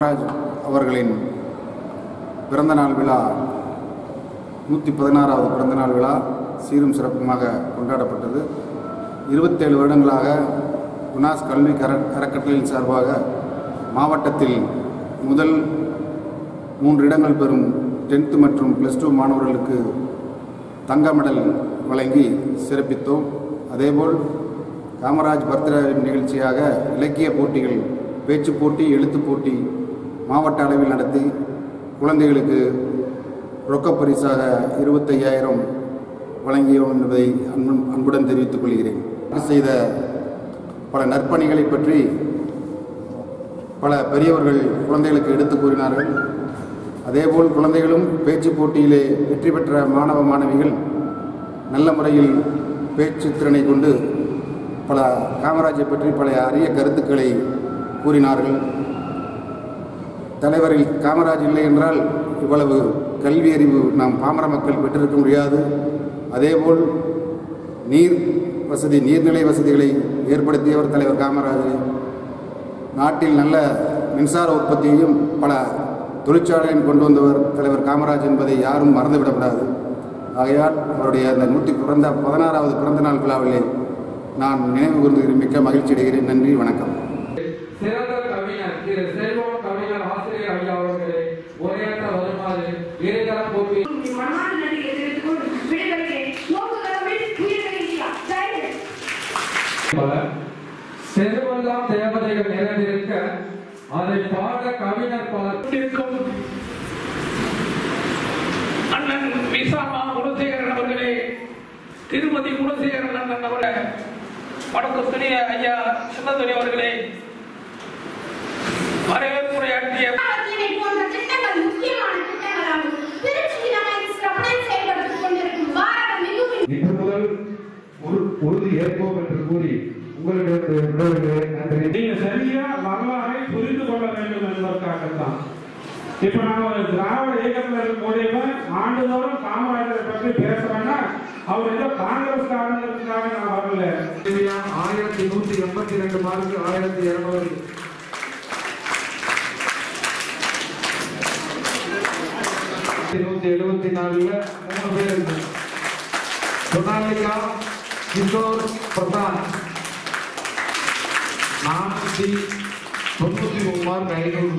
காமராஜ் அவர்களின் பிறந்தநாள் விழா நூற்றி பதினாறாவது பிறந்தநாள் விழா சீரும் சிறப்புமாக கொண்டாடப்பட்டது. இருபத்தேழு வருடங்களாக குணாஸ் கல்வி கர அறக்கட்டளையின் சார்பாக மாவட்டத்தில் முதல் மூன்று இடங்கள் பெறும் டென்த்து மற்றும் ப்ளஸ் டூ மாணவர்களுக்கு தங்க மெடல் வழங்கி சிறப்பித்தோம். அதேபோல் காமராஜ் பர்த்டே நிகழ்ச்சியாக இலக்கிய போட்டிகள் பேச்சுப் போட்டி எழுத்துப் போட்டி மாவட்ட அளவில் நடத்தி குழந்தைகளுக்கு ரொக்க பரிசாக இருபத்தையாயிரம் வழங்கியோம் என்பதை அன்பு அன்புடன் தெரிவித்துக் கொள்கிறேன். செய்த பல நற்பணிகளை பற்றி பல பெரியவர்கள் குழந்தைகளுக்கு எடுத்து கூறினார்கள். அதேபோல் குழந்தைகளும் பேச்சு போட்டியிலே வெற்றி பெற்ற மாணவ மாணவிகள் நல்ல முறையில் பேச்சு திறனை கொண்டு பல காமராஜை பற்றி பல அரிய கருத்துக்களை கூறினார்கள். தலைவரில் காமராஜ் இல்லை என்றால் இவ்வளவு கல்வி அறிவு நாம் பாமர மக்கள் பெற்றிருக்க முடியாது. அதேபோல் நீர் வசதி நீர்நிலை வசதிகளை ஏற்படுத்தியவர் தலைவர் காமராஜர். நாட்டில் நல்ல மின்சார உற்பத்தியையும் பல தொழிற்சாலையும் கொண்டு வந்தவர் தலைவர் காமராஜ் என்பதை யாரும் மறந்துவிடக்கூடாது. ஆகையால் அவருடைய அந்த நூற்றி பிறந்த பதினாறாவது பிறந்தநாள் விழாவிலே நான் நினைவு கூர்ந்து மிக்க மகிழ்ச்சி அடைகிறேன். நன்றி வணக்கம். சிறந்த கவிஞர் திரு செல்வம் பல செருவெல்லாம் தேவதைகள் நிறைந்திருக்க அதை பாட கவிஞர் பலர் இருக்கும் அண்ணன் விசாமா குலசேகரன் அவர்களே திருமதி குலசேகரன் அண்ணன் அவர்களே வடக்கு ஐயா சின்னதுரை அவர்களே. உறுதி ஏற்போம் என்று கூறி நன்றி. நீங்க சரியா வரலாறை புரிந்து கொள்ள வேண்டும் என்பதற்காகத்தான். இப்ப நாம திராவிட இயக்கத்தில் இருக்கும்போதே ஆண்டுதோறும் காமராஜரை பற்றி பேசுறேன்னா அவர் ஏதோ காங்கிரஸ் காரணங்களுக்காக நான் வரல. ஆயிரத்தி நூத்தி எண்பத்தி ரெண்டு மார்க்கு ஆயிரத்தி இருநூறு. நூத்தி எழுபத்தி நாலுல மூணு பேர் இருக்கு Kitor pertama Maaf si Bukti Umar Gairul